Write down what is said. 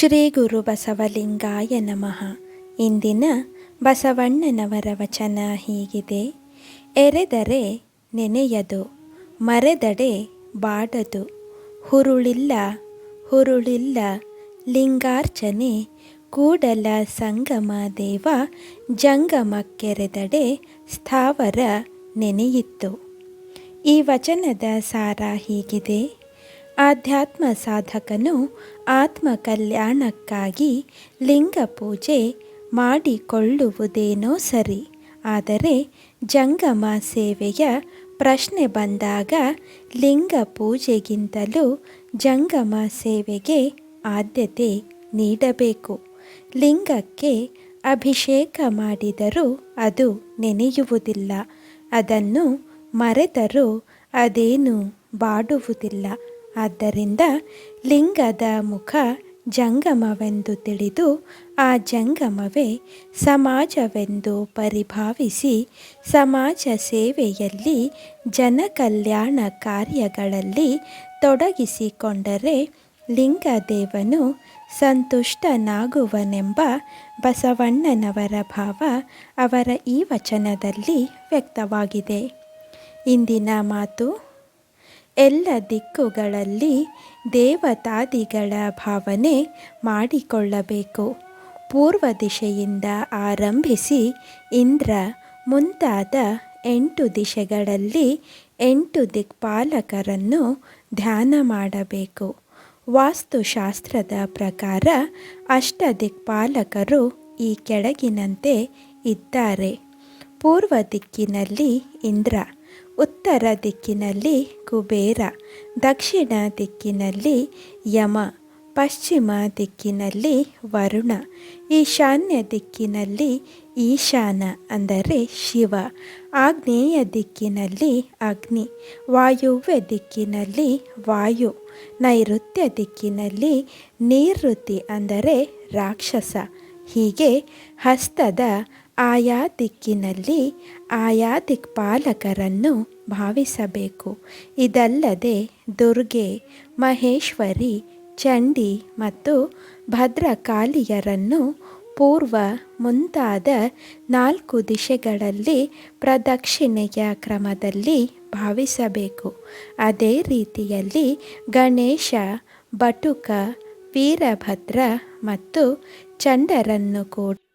ಶ್ರೀ ಗುರು ಬಸವಲಿಂಗಾಯ ನಮಃ. ಇಂದಿನ ಬಸವಣ್ಣನವರ ವಚನ ಹೀಗಿದೆ. ಎರೆದರೆ ನೆನೆಯದು, ಮರೆದಡೆ ಬಾಡದು. ಹುರುಳಿಲ್ಲ ಹುರುಳಿಲ್ಲ, ಲಿಂಗಾರ್ಚನೆ, ಕೂಡಲ ಸಂಗಮ ದೇವ, ಜಂಗಮಕ್ಕೆರೆದಡೆ ಸ್ಥಾವರ ನೆನೆಯಿತ್ತು. ಈ ವಚನದ ಸಾರ ಹೀಗಿದೆ. ಆಧ್ಯಾತ್ಮ ಸಾಧಕನು ಆತ್ಮ ಕಲ್ಯಾಣಕ್ಕಾಗಿ ಲಿಂಗ ಪೂಜೆ ಮಾಡಿಕೊಳ್ಳುವುದೇನೋ ಸರಿ. ಆದರೆ ಜಂಗಮ ಸೇವೆಯ ಪ್ರಶ್ನೆ ಬಂದಾಗ ಲಿಂಗ ಪೂಜೆಗಿಂತಲೂ ಜಂಗಮ ಸೇವೆಗೆ ಆದ್ಯತೆ ನೀಡಬೇಕು. ಲಿಂಗಕ್ಕೆ ಅಭಿಷೇಕ ಮಾಡಿದರೂ ಅದು ನೆನೆಯುವುದಿಲ್ಲ. ಅದನ್ನು ಮರೆತರೂ ಅದೇನು ಬಾಡುವುದಿಲ್ಲ. ಆದ್ದರಿಂದ ಲಿಂಗದ ಮುಖ ಜಂಗಮವೆಂದು ತಿಳಿದು ಆ ಜಂಗಮವೇ ಸಮಾಜವೆಂದು ಪರಿಭಾವಿಸಿ ಸಮಾಜ ಸೇವೆಯಲ್ಲಿ ಜನಕಲ್ಯಾಣ ಕಾರ್ಯಗಳಲ್ಲಿ ತೊಡಗಿಸಿಕೊಂಡರೆ ಲಿಂಗದೇವನು ಸಂತುಷ್ಟನಾಗುವನೆಂಬ ಬಸವಣ್ಣನವರ ಭಾವ ಅವರ ಈ ವಚನದಲ್ಲಿ ವ್ಯಕ್ತವಾಗಿದೆ. ಇಂದಿನ ಮಾತು ಎಲ್ಲ ದಿಕ್ಕುಗಳಲ್ಲಿ ದೇವತಾದಿಗಳ ಭಾವನೆ ಮಾಡಿಕೊಳ್ಳಬೇಕು. ಪೂರ್ವ ದಿಶೆಯಿಂದ ಆರಂಭಿಸಿ ಇಂದ್ರ ಮುಂತಾದ ಎಂಟು ದಿಶೆಗಳಲ್ಲಿ ಎಂಟು ದಿಕ್ಪಾಲಕರನ್ನು ಧ್ಯಾನ ಮಾಡಬೇಕು. ವಾಸ್ತುಶಾಸ್ತ್ರದ ಪ್ರಕಾರ ಅಷ್ಟ ದಿಕ್ಪಾಲಕರು ಈ ಕೆಳಗಿನಂತೆ ಇದ್ದಾರೆ. ಪೂರ್ವ ದಿಕ್ಕಿನಲ್ಲಿ ಇಂದ್ರ ಉತ್ತರ ದಿಕ್ಕಿನಲ್ಲಿ ಕುಬೇರ, ದಕ್ಷಿಣ ದಿಕ್ಕಿನಲ್ಲಿ ಯಮ, ಪಶ್ಚಿಮ ದಿಕ್ಕಿನಲ್ಲಿ ವರುಣ, ಈಶಾನ್ಯ ದಿಕ್ಕಿನಲ್ಲಿ ಈಶಾನ ಅಂದರೆ ಶಿವ, ಆಗ್ನೇಯ ದಿಕ್ಕಿನಲ್ಲಿ ಅಗ್ನಿ, ವಾಯುವ್ಯ ದಿಕ್ಕಿನಲ್ಲಿ ವಾಯು, ನೈಋತ್ಯ ದಿಕ್ಕಿನಲ್ಲಿ ನೀರುತಿ ಅಂದರೆ ರಾಕ್ಷಸ, ಹೀಗೆ ಹಸ್ತದ ಆಯಾ ದಿಕ್ಕಿನಲ್ಲಿ ಆಯಾ ದಿಕ್ಪಾಲಕರನ್ನು ಭಾವಿಸಬೇಕು. ಇದಲ್ಲದೆ ದುರ್ಗೆ, ಮಹೇಶ್ವರಿ, ಚಂಡಿ ಮತ್ತು ಭದ್ರಕಾಳಿಯರನ್ನು ಪೂರ್ವ ಮುಂತಾದ ನಾಲ್ಕು ದಿಶೆಗಳಲ್ಲಿ ಪ್ರದಕ್ಷಿಣೆಯ ಕ್ರಮದಲ್ಲಿ ಭಾವಿಸಬೇಕು. ಅದೇ ರೀತಿಯಲ್ಲಿ ಗಣೇಶ, ಬಟುಕ, ವೀರಭದ್ರ ಮತ್ತು ಚಂಡರನ್ನು ಕೂಡ